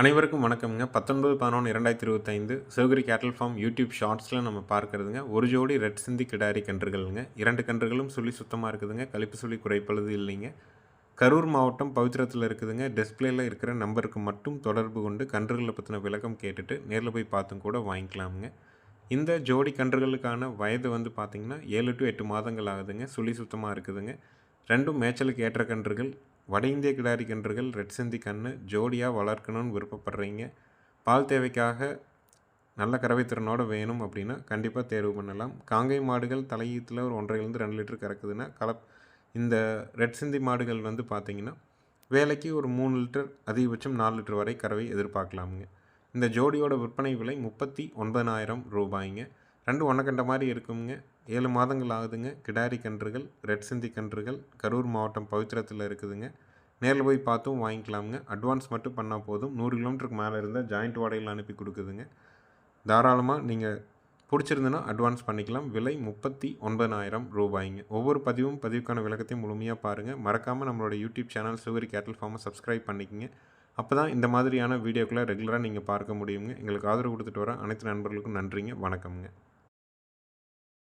அனைவருக்கும் வணக்கம்ங்க. பத்தொன்பது பதினொன்று இரண்டாயிரத்தி இருபத்தைந்து சிவகிரி கேட்டல் ஃபார்ம் யூடியூப் ஷார்ட்ஸில் நம்ம பார்க்குறதுங்க. ஒரு ஜோடி ரெட் சிந்தி கிடாரி கன்றுகள்ங்க. இரண்டு கன்றுகளும் சுழி சுத்தமாக இருக்குதுங்க. கழிப்பு சுழி குறைப்பழுது இல்லைங்க. கரூர் மாவட்டம் பவித்திரத்தில் இருக்குதுங்க. டிஸ்பிளேயில் இருக்கிற நம்பருக்கு மட்டும் தொடர்பு கொண்டு கன்றுகளை பற்றின விளக்கம் கேட்டுட்டு நேரில் போய் பார்த்தும் கூட வாங்கிக்கலாமுங்க. இந்த ஜோடி கன்றுகளுக்கான வயது வந்து பார்த்திங்கன்னா ஏழு டு எட்டு மாதங்கள் ஆகுதுங்க. சுழி சுத்தமாக இருக்குதுங்க. ரெண்டும் மேய்ச்சலுக்கு ஏற்ற கன்றுகள். வட இந்திய கிடாரி கன்றுகள் ரெட் சிந்தி கன்று ஜோடியாக வளர்க்கணும்னு விருப்பப்படுறீங்க. பால் தேவைக்காக நல்ல கறவைத்திறனோடு வேணும் அப்படின்னா கண்டிப்பாக தேர்வு பண்ணலாம். காங்கை மாடுகள் தலையீத்தில் ஒரு ஒன்றரைலேருந்து ரெண்டு லிட்டர் கறக்குதுன்னா கலப் இந்த ரெட் சிந்தி மாடுகள் வந்து பார்த்திங்கன்னா வேலைக்கு ஒரு மூணு லிட்டர் அதிகபட்சம் நாலு லிட்டர் வரை கறவை எதிர்பார்க்கலாமுங்க. இந்த ஜோடியோட விற்பனை விலை முப்பத்தி ஒன்பதாயிரம் ரூபாய்ங்க. ரெண்டு ஒன்றக்கண்ட மாதிரி இருக்குங்க ஏழு மாதங்கள் ஆகுதுங்க. கிடாரி கன்றுகள் ரெட் சிந்தி கன்றுகள் கரூர் மாவட்டம் பவித்திரத்தில் இருக்குதுங்க. நேரில் போய் பார்த்தும் வாங்கிக்கலாமுங்க. அட்வான்ஸ் மட்டும் பண்ணால் போதும். நூறு கிலோமீட்டருக்கு மேலே இருந்தால் ஜாயிண்ட் வாடகையில் அனுப்பி கொடுக்குதுங்க. தாராளமாக நீங்கள் பிடிச்சிருந்துன்னா அட்வான்ஸ் பண்ணிக்கலாம். விலை முப்பத்தி ஒன்பதாயிரம் ரூபாய்ங்க. ஒவ்வொரு பதிவும் பதிவுக்கான விளக்கத்தையும் முழுமையாக பாருங்கள் மறக்காமல் நம்மளோட யூடியூப் சேனல் சிவரி கேட்டல் ஃபார்மை சப்ஸ்கிரைப் பண்ணிக்கங்க. அப்போ தான் இந்த மாதிரியான வீடியோக்களை ரெகுலராக நீங்கள் பார்க்க முடியுங்க. எங்களுக்கு ஆதரவு கொடுத்துட்டு வர அனைத்து நண்பர்களுக்கும் நன்றிங்க. வணக்கம்ங்க.